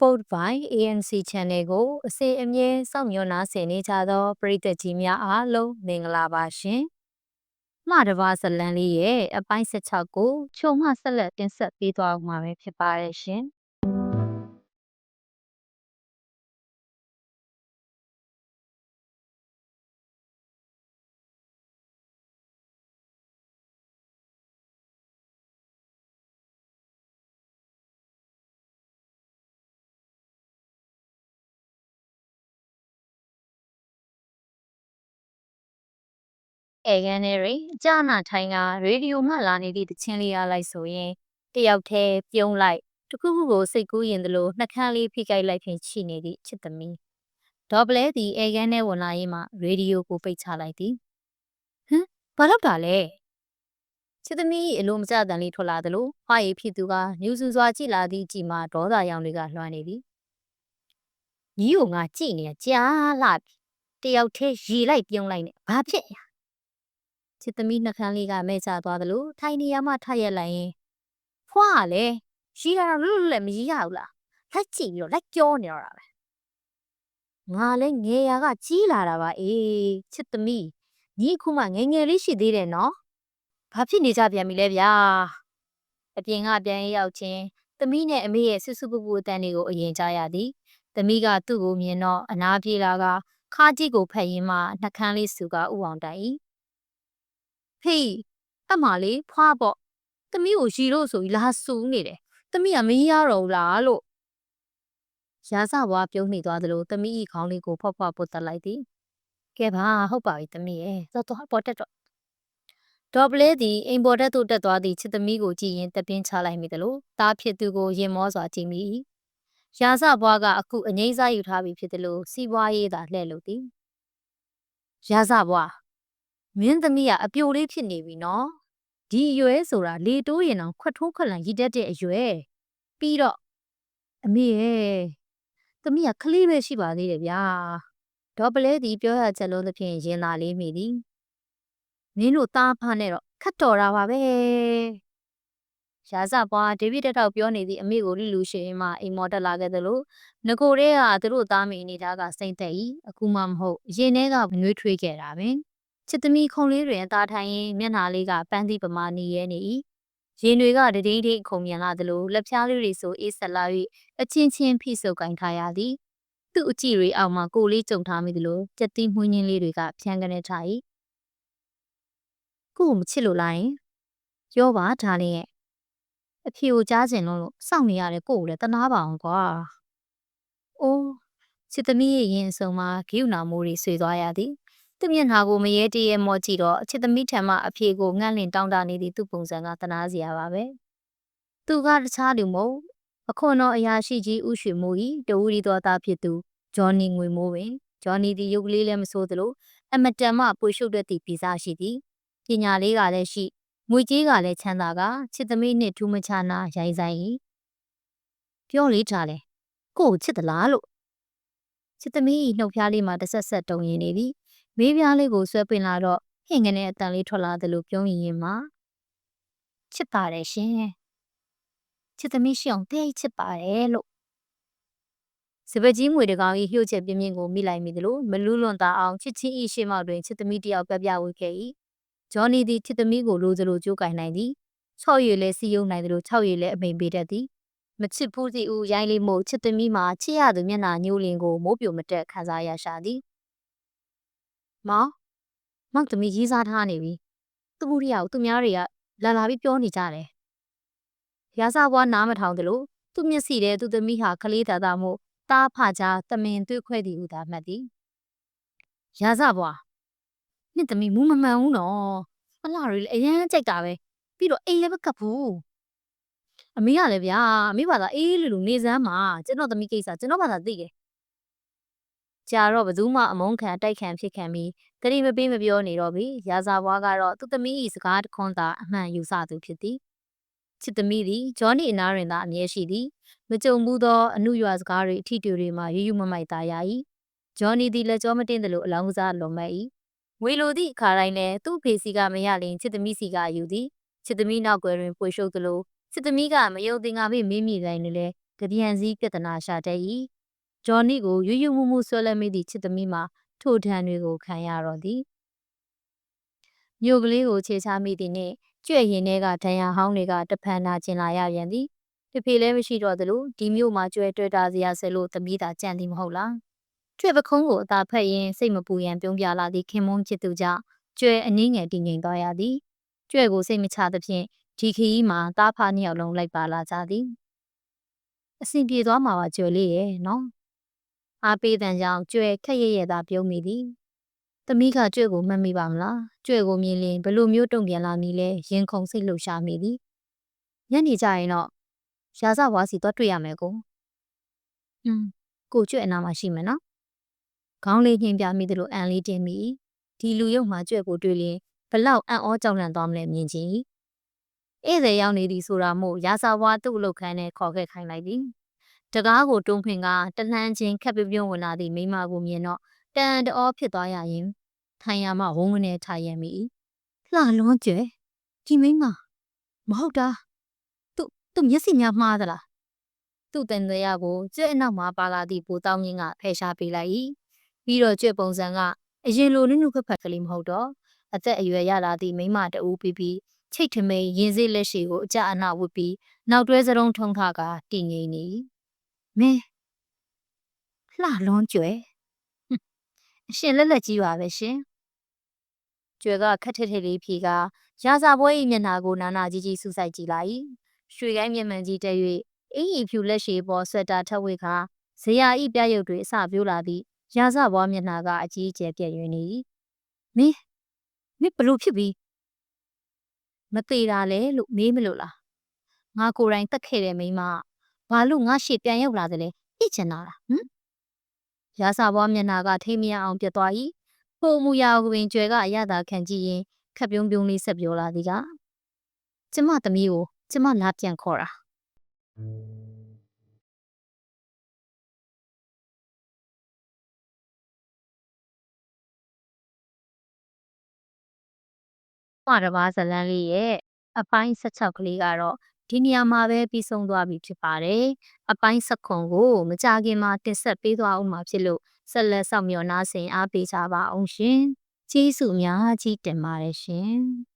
Support by ANC Channel ကိုအစီအမြဲစောင့်မျှော်နာဆင်နေကြသောပရိသတ်ကြီးများအားလုံးမင်္ဂလာပါရှင်။မှာတပါဇလန်လေးရဲ့အပိုင်း16ကိုချုံမှဆက်လက်တင်ဆက်ပေးသွားမှာပဲဖြစ်ပါတယ်ရှင်။။ အဲကန်နေရီအကြနာထိုင်ကရေဒီယိုမှလာနေသည့်တခြင်းလေးရလိုက်ဆိုရင်တယောက်တည်းပြုံးလိုက်တခုခုကိုစိတ်ကူးရင်တလို့နှကန်းလေးဖိကိုက်လိုက်ဖြင့်ချိနေသည့်ချစ်သမီးဒေါ်ပလဲသည်အဲကန်နဲ့ဝင်လာရင်မှရေဒီယိုကိုပိတ်ချလိုက်သည်ဟမ်ဘာလို့တာလဲချစ်သမီးအလိုမကျတန်လေးထွက်လာသလိုဟာရီဖြစ်သူကညူစုစွာကြည့်လာသည့်ကြည်မှာဒေါသရောင်တွေကလွှမ်းနေသည်ညီကိုငါကြည့်နေကြားလာပြီတယောက်တည်းရေလိုက်ပြုံးလိုက်နေဘာဖြစ်ရ ချစ်သမီးနှကန်းလေးကမဲချသွားသလိုထိုင်နေရမှထရက်လိုက်ရင်ဖွားလေရီတာတော့လွတ်လွတ်လည်းမရီးရဘူးလားလက်ကြည့်ပြီးတော့လက်ကြောနေတော့တာပဲငါလည်းငယ်ရာကကြီးလာတာပါအေးချစ်သမီးညီခုမှငယ်ငယ်လေးရှိသေးတယ်နော်ဘာဖြစ်နေကြပြန်ပြီလဲဗျာအပြင်ကပြန်ရောက်ချင်းသမီးနဲ့အမေရဲ့ဆွဆွပူပူအတန်တွေကိုအရင်ကြားရသည်သမီးကသူ့ကိုမြင်တော့အနာပြေလာကခါကြီးကိုဖက်ရင်းမှနှကန်းလေးစုကဥအောင်တိုင်၏ ဖေးအမလေးဖွားပေါ့သမီးကိုရီလို့ဆိုပြီးလာဆူနေတယ်သမီးကမရတော့ဘူးလားလို့ရာဇဘွားပြုံးနေသွားသလိုသမီး၏ခေါင်းလေးကိုဖောက်ဖောက်ပုတ်တက်လိုက်သည်ကဲပါဟုတ်ပါပြီသမီးရဲ့တော့တော့ပေါ်တက်တော့ဒေါ်ပလဲသည်အိမ်ပေါ်တက်သို့တက်သွားသည့်ချစ်သမီးကိုကြည့်ရင်တပင်းချလိုက်မိသလိုတားဖြစ်သူကိုရင်မောစွာကြည့်မိ၏ရာဇဘွားကအခုအငိမ့်စားယူထားပြီဖြစ်သလိုစီးပွားရေးသာလှဲ့လို့သည်ရာဇဘွား မင်းသမီးကအပြိုလေးဖြစ်နေပြီနော်ဒီအရွယ်ဆိုတာလေတိုးရင်အောင်ခွတ်ထိုးခွက်လန်ရည်တတ်တဲ့အရွယ်ပြီးတော့အမေရဲ့သမီးကကလေးပဲရှိပါသေးတယ်ဗျာဒေါ်ပလဲသည်ပြောရချက်လုံးသဖြင့်ရင်သာလေးမိသည်မင်းတို့သားဖားနဲ့တော့ခတ်တော်တာပါပဲရာဇပွားဒေးဗစ်တက်ထောက်ပြောနေသည့်အမေကိုလူလူရှိရင်မှအိမ်မော်တက်လာခဲ့သလိုငကိုတဲ့ကသူတို့သားမိအနေသားကစိမ့်သက်၏အခုမှမဟုတ်ရင်ထဲကနှွေးထွေးခဲ့တာပင် ချစ်သမီးခုံလေးတွင်အသားထိုင်ရင်မျက်နှာလေးကပန်းသီးပမာနေရဲနေ၏ရင်တွေကတဒိန်းဒိန်းခုံမြန်လာသလိုလက်ဖြားလေးတွေဆိုအေးဆက်လာ၍အချင်းချင်းဖိဆုပ်ကင်ထားရသည်သူ့အကြည့်တွေအောက်မှာကိုလေးကြုံထားမိသလိုကြက်သီးမှုင်းရင်းလေးတွေကဖြန်းကနေထား၏ကို့ကိုမချစ်လို့လားယင်ပြောပါဒါလေးရဲ့အဖေကိုကြားကျင်လို့စောင့်နေရတယ်ကို့ကိုလည်းတနာပါအောင်ကွာအိုးချစ်သမီးရဲ့ရင်အစုံမှာဂိူနာမိုးတွေဆွေသွားရသည် သူ့မျက်နှာကိုမရဲတရဲမော့ကြည့်တော့အချစ်သမီးထံမှအဖေကိုငန့်လင့်တောင်းတနေသည့်သူ့ပုံစံကတနာစရာပါပဲသူကတခြားလူမဟုတ်အခွန်တော်အရာရှိကြီးဥရွှေမိုးဤတဝူရီတော်သားဖြစ်သူဂျော်နီငွေမိုးပင်ဂျော်နီဒီရုပ်ကလေးလည်းမဆိုးသလိုအမတန်မှပွေရှုပ်တဲ့သည့်ဗီဇရှိသည်ပညာလေးကလည်းရှိငွေကြေးကလည်းချမ်းသာကချစ်သမီးနှင့်ထူးမခြားနာရိုင်းဆိုင်၏ပြောလေးထားလဲကို့ကိုချစ်သလားလို့ချစ်သမီးနှုတ်ဖျားလေးမှာတဆက်ဆက်တုံရင်နေသည် မေးပြားလေးကိုဆွဲပင်လာတော့ဟင်ငနဲ့အတန်လေးထွက်လာသလိုပြုံးရင်ရင်မှာချစ်ပါတယ်ရှင်ချစ်သမီးရှိအောင်တိတ်ချစ်ပါတယ်လို့စပကြီးငွေတကောင်ဤလှုပ်ချက်ပြင်းပြင်းကိုမိလိုက်မိသလိုမလူးလွန်တာအောင်ချစ်ချင်းဤရှေ့မောက်တွင်ချစ်သမီးတယောက်ပြပြဝေခဲ့၏ဂျော်နီသည်ချစ်သမီးကိုလိုသလိုကြိုးကင်နိုင်သည်၆ရွေလဲစီယုံနိုင်သလို၆ရွေလဲအမိန်ပေးတတ်သည်မချစ်ဘူးစီဦးရိုင်းလေးမို့ချစ်သမီးမှာချစ်ရသူမျက်နှာညှိုးလင်းကိုမိုးပြိုမတက်ခံစားရရှာသည် မောင်မောင်သမီးရေးစားထားနေပြီသူ့မှုရိယကိုသူများတွေကလာလာပြီးပြောနေကြတယ်ရာဇဘွားနားမထောင်သလိုသူ့မျက်စိထဲသူ့သမီးဟာကလေးသာသာမို့တားဖကြားတမင်တွေ့ခွဲသည်ဟုသာမှတ်သည်ရာဇဘွားနှစ်သမီးမူးမမှန်ဘူးနော်အလှတွေလည်းအရန်ကြိုက်တာပဲပြီးတော့အိမ်လည်းမကပ်ဘူးအမေကလည်းဗျာအမေဘာသာအေးလူလူနေစမ်းမှာကျွန်တော်သမီးကိစ္စကျွန်တော်ဘာသာသိတယ် ကြာတော့ဘသူမှအမုန်းခံတိုက်ခံဖြစ်ခံပြီးတတိမပေးမပြောနေတော့ပြီရာဇာဘွားကတော့သူ့သမီး၏စကားတခွန်းသာအမှန်ယူဆသူဖြစ်သည်ချစ်သမီးသည်ဂျော်နီအနားတွင်သာအမြဲရှိသည်မကြုံဘူးသောအမှုရွာစကားတွေအထီတူတွေမှာရယူမမိုက်သားရ၏ဂျော်နီသည်လက်ကြောမတင်သလိုအလောင်းကစားလွန်မဲ့၏ငွေလိုသည့်အခါတိုင်းလည်းသူ့ဖေစီကမရလင်ချစ်သမီးစီကယူသည်ချစ်သမီးနောက်ွယ်တွင်ပွေရှုပ်သလိုချစ်သမီးကမယုံသင်္ကာမိမေးမိတိုင်းလည်းတပြန်စည်းပြဿနာရှာတဲ့ဤ ဂျော်နီကိုရွရွမှုမှုဆွဲလဲမိသည့်ချစ်သမီးမှာထိုထံတွေကိုခံရတော့သည်မြို့ကလေးကိုခြေချမိသည့်နှင့်ကြွက်ရင်ထဲကဒဏ်ရာဟောင်းတွေကတဖန်နာကျင်လာရပြန်သည်တဖေလည်းမရှိတော့သလိုဒီမြို့မှာကြွယ်တွေ့တာစရာဆဲလို့သမီးသာကြံ့သည်မဟုတ်လားကြွက်ပခုံးကိုအသာဖက်ရင်းစိတ်မပူရန်ပြုံးပြလာသည့်ခင်မုန်းချစ်သူကြောင့်ကြွယ်အနည်းငယ်တည်ငြိမ်သွားရသည်ကြွက်ကိုစိတ်မချသဖြင့်ဒီခီးမှာတားဖားနှစ်ယောက်လုံးလိုက်ပါလာကြသည်အဆင်ပြေသွားမှာပါကြွယ်လေးရဲ့နော် အားပေးတဲ့ကြောင့်ကြွယ်ခက်ရရသာပြုံးမိသည်သမီးကကြွယ်ကိုမှတ်မိပါမလားကြွယ်ကိုမြင်ရင်ဘလို့မျိုးတုံ့ပြန်လာမည်လဲရင်ခုန်စိတ်လှုပ်ရှားမိသည်ညနေကျရင်တော့ရာဇဝါစီတော့တွေ့ရမယ်ကိုဟွန်းကိုကြွယ်အနာမှာရှိမယ်နော်ခေါင်းလေးညှင်ပြမိသလိုအန်လေးတင်မိဒီလူရုပ်မှာကြွယ်ကိုတွေ့ရင်ဘလောက်အံ့ဩကြောက်လန့်သွားမလဲမြင်ကြည့်ဧည့်သည်ရောက်နေသည်ဆိုတာမို့ရာဇဝါသူ့အလုတ်ခန်းနဲ့ခေါ်ခဲ့ခိုင်းလိုက်သည် တကားကိုတွန်းခွင်ကတလှမ်းချင်းခက်ပြပြုံးဝင်လာသည့်မိမကိုမြင်တော့တန်တအောဖြစ်သွားရရင်ထိုင်ရမှဝုန်းကနေထိုင်ရမိလှလွန်းကျဲဒီမိမမဟုတ်တာသူသူမျက်စိများမှားသလားသူ့တန်တရားကိုကျွဲ့အနောက်မှာပါလာသည့်ဘူတောင်းမြင့်ကဖယ်ရှားပေးလိုက်၏ပြီးတော့ကျွဲ့ပုံစံကအရင်လိုနုနုခက်ခက်ကလေးမဟုတ်တော့အသက်အရွယ်ရလာသည့်မိမတဦးပြီးပြီးချိတ်ထမိန်ရင်စေးလက်ရှိကိုအကြအနဝတ်ပြီးနောက်တွဲစရုံထုံထကတည်ငြိမ်နေ မင်းလှလွန်းကျွဲအရှင်လက်လက်ကြီးပါပဲရှင်ကျွဲကခက်ထက်ထက်လေးဖြေကရာဇပွဲ၏မျက်နှာကိုနာနာကြီးကြီးစူးစိုက်ကြည့်လိုက်ရွှေကိုင်းမျက်မှန်ကြီးတက်၍အင်းဤဖြူလက်ရှိပေါ်ဆွက်တာထက်ဝေခါဇရာဤပြရုပ်တွေအစပြိုးလာသည့်ရာဇဘွားမျက်နှာကအကြီးအကျယ်ပြည့်ရွံ့နေ၏မင်းမင်းဘလို့ဖြစ်ပြီးမသေးတာလေလို့မေးမလို့လားငါကိုယ်တိုင်တက်ခဲ့တဲ့မိန်းမ ဘာလို့ငါရှေ့ပြန်ရောက်လာသလဲသိချင်တာလားဟမ်ရာဇဘွားမျက်နှာကထိမရအောင်ပြတ်သွား၏ပုံမူရာကိုပင်ကျွဲကအရသာခံကြည့်ရင်ခက်ပြုံးပြုံးလေးဆက်ပြောလာသည်ကကျမသမီးကိုကျမလာပြန်ခေါ်တာမတဘာဇလန်းလေးရဲ့အပိုင်း16ကလေးကတော့ ဒီနေရာမှာပဲပြီးဆုံးသွားပြီဖြစ်ပါတယ်။အပိုင်း16ကိုမကြခင်မှာတင်ဆက်ပေးသွားအောင်မှာဖြစ်လို့ဆက်လက်ဆောင်မျှော်နားဆင်အားပေးကြပါအောင်ရှင်။ကျေးဇူးအများကြီးတင်ပါတယ်ရှင်။